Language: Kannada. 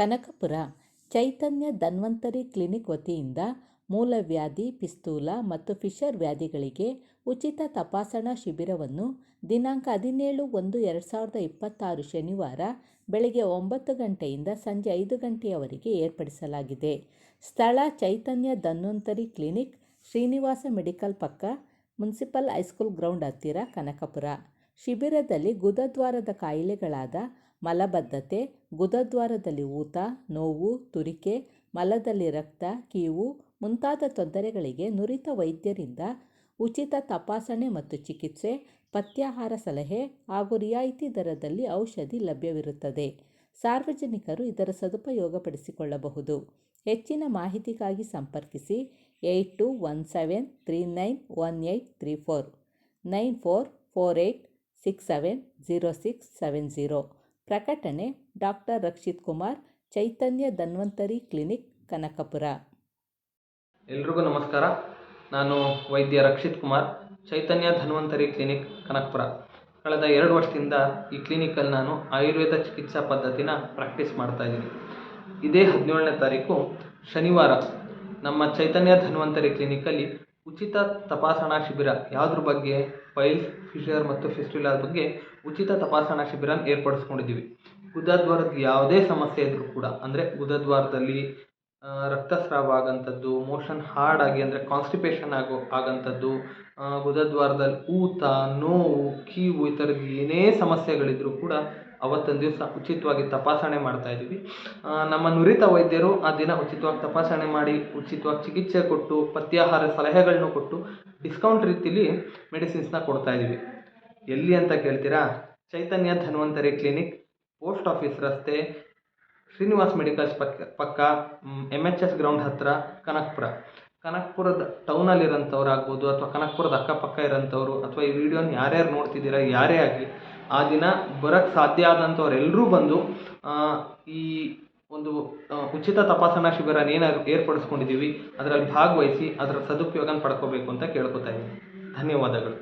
ಕನಕಪುರ ಚೈತನ್ಯ ಧನ್ವಂತರಿ ಕ್ಲಿನಿಕ್ ವತಿಯಿಂದ ಮೂಲವ್ಯಾಧಿ, ಪಿಸ್ತೂಲ ಮತ್ತು ಫಿಷರ್ ವ್ಯಾಧಿಗಳಿಗೆ ಉಚಿತ ತಪಾಸಣಾ ಶಿಬಿರವನ್ನು ದಿನಾಂಕ ಹದಿನೇಳು ಒಂದು ಎರಡು ಸಾವಿರದ ಇಪ್ಪತ್ತಾರು ಶನಿವಾರ ಬೆಳಗ್ಗೆ ಒಂಬತ್ತು ಗಂಟೆಯಿಂದ ಸಂಜೆ ಐದು ಗಂಟೆಯವರೆಗೆ ಏರ್ಪಡಿಸಲಾಗಿದೆ. ಸ್ಥಳ ಚೈತನ್ಯ ಧನ್ವಂತರಿ ಕ್ಲಿನಿಕ್, ಶ್ರೀನಿವಾಸ ಮೆಡಿಕಲ್ ಪಕ್ಕ, ಮುನ್ಸಿಪಲ್ ಹೈಸ್ಕೂಲ್ ಗ್ರೌಂಡ್ ಹತ್ತಿರ ಕನಕಪುರ. ಶಿಬಿರದಲ್ಲಿ ಗುದದ್ವಾರದ ಕಾಯಿಲೆಗಳಾದ ಮಲಬದ್ಧತೆ, ಗುದದ್ವಾರದಲ್ಲಿ ಊತ, ನೋವು, ತುರಿಕೆ, ಮಲದಲ್ಲಿ ರಕ್ತ, ಕೀವು ಮುಂತಾದ ತೊಂದರೆಗಳಿಗೆ ನುರಿತ ವೈದ್ಯರಿಂದ ಉಚಿತ ತಪಾಸಣೆ ಮತ್ತು ಚಿಕಿತ್ಸೆ ಪಥ್ಯಾಹಾರ ಸಲಹೆ ಹಾಗೂ ರಿಯಾಯಿತಿ ದರದಲ್ಲಿ ಔಷಧಿ ಲಭ್ಯವಿರುತ್ತದೆ. ಸಾರ್ವಜನಿಕರು ಇದರ ಸದುಪಯೋಗಪಡಿಸಿಕೊಳ್ಳಬಹುದು. ಹೆಚ್ಚಿನ ಮಾಹಿತಿಗಾಗಿ ಸಂಪರ್ಕಿಸಿ eight two one seven three nine one eight three four, nine four four eight six seven zero six seven zero ಪ್ರಕಟಣೆ ಡಾಕ್ಟರ್ ರಕ್ಷಿತ್ ಕುಮಾರ್, ಚೈತನ್ಯ ಧನ್ವಂತರಿ ಕ್ಲಿನಿಕ್, ಕನಕಪುರ. ಎಲ್ರಿಗೂ ನಮಸ್ಕಾರ. ನಾನು ವೈದ್ಯ ರಕ್ಷಿತ್ ಕುಮಾರ್, ಚೈತನ್ಯ ಧನ್ವಂತರಿ ಕ್ಲಿನಿಕ್, ಕನಕಪುರ. ಕಳೆದ ಎರಡು ವರ್ಷದಿಂದ ಈ ಕ್ಲಿನಿಕಲ್ಲಿ ನಾನು ಆಯುರ್ವೇದ ಚಿಕಿತ್ಸಾ ಪದ್ಧತಿನ ಪ್ರಾಕ್ಟೀಸ್ ಮಾಡ್ತಾ ಇದ್ದೀನಿ. ಇದೇ ಹದಿನೇಳನೇ ತಾರೀಕು ಶನಿವಾರ ನಮ್ಮ ಚೈತನ್ಯ ಧನ್ವಂತರಿ ಕ್ಲಿನಿಕಲ್ಲಿ ಉಚಿತ ತಪಾಸಣಾ ಶಿಬಿರ ಯಾವುದ್ರ ಬಗ್ಗೆ? ಪೈಲ್ಸ್ ಫಿಶರ್ ಮತ್ತು ಫಿಸ್ಟುಲಾದ ಬಗ್ಗೆ ಉಚಿತ ತಪಾಸಣಾ ಶಿಬಿರ ಏರ್ಪಡಿಸ್ಕೊಂಡಿದ್ದೀವಿ. ಗುದದ್ವಾರದ ಯಾವುದೇ ಸಮಸ್ಯೆ ಇದ್ದರೂ ಕೂಡ, ಅಂದರೆ ಗುದದ್ವಾರದಲ್ಲಿ ರಕ್ತಸ್ರಾವ ಆಗಂಥದ್ದು, ಮೋಷನ್ ಹಾರ್ಡ್ ಆಗಿ, ಅಂದರೆ ಕಾನ್ಸ್ಟಿಪೇಷನ್ ಆಗೋ, ಆಗಂಥದ್ದು ಗುದದ್ವಾರದಲ್ಲಿ ಊತ, ನೋವು, ಕೀವು ಈ ಥರದ್ದು ಏನೇ ಸಮಸ್ಯೆಗಳಿದ್ದರೂ ಕೂಡ ಅವತ್ತೊಂದು ದಿವಸ ಉಚಿತವಾಗಿ ತಪಾಸಣೆ ಮಾಡ್ತಾ ಇದ್ದೀವಿ. ನಮ್ಮ ನುರಿತ ವೈದ್ಯರು ಆ ದಿನ ಉಚಿತವಾಗಿ ತಪಾಸಣೆ ಮಾಡಿ, ಉಚಿತವಾಗಿ ಚಿಕಿತ್ಸೆ ಕೊಟ್ಟು ಪಥ್ಯಾಹಾರ ಸಲಹೆಗಳನ್ನು ಕೊಟ್ಟು ಡಿಸ್ಕೌಂಟ್ ರೀತಿಲಿ ಮೆಡಿಸಿನ್ಸ್ನ ಕೊಡ್ತಾ ಇದ್ದೀವಿ. ಎಲ್ಲಿ ಅಂತ ಕೇಳ್ತೀರಾ? Chaitanya Dhanvantari clinic, post office ರಸ್ತೆ, ಶ್ರೀನಿವಾಸ್ ಮೆಡಿಕಲ್ಸ್ ಪಕ್ಕ ಪಕ್ಕ ಎಂ ಎಚ್ ಎಸ್ ಗ್ರೌಂಡ್ ಹತ್ತಿರ ಕನಕಪುರ. ಕನಕಪುರದ ಟೌನಲ್ಲಿರೋಂಥವ್ರು ಆಗ್ಬೋದು ಅಥವಾ ಕನಕಪುರದ ಅಕ್ಕಪಕ್ಕ ಇರೋಂಥವ್ರು, ಅಥವಾ ಈ ವಿಡಿಯೋನ ಯಾರ್ಯಾರು ನೋಡ್ತಿದ್ದೀರಾ, ಯಾರೇ ಆಗಲಿ ಆ ದಿನ ಬರೋಕ್ಕೆ ಸಾಧ್ಯ ಆದಂಥವ್ರು ಎಲ್ಲರೂ ಬಂದು ಈ ಒಂದು ಉಚಿತ ತಪಾಸಣಾ ಶಿಬಿರ ಏನಾದ್ರು ಏರ್ಪಡಿಸ್ಕೊಂಡಿದ್ದೀವಿ, ಅದರಲ್ಲಿ ಭಾಗವಹಿಸಿ ಅದರ ಸದುಪಯೋಗನ ಪಡ್ಕೋಬೇಕು ಅಂತ ಕೇಳ್ಕೊತಾ ಇದ್ದೀನಿ. ಧನ್ಯವಾದಗಳು.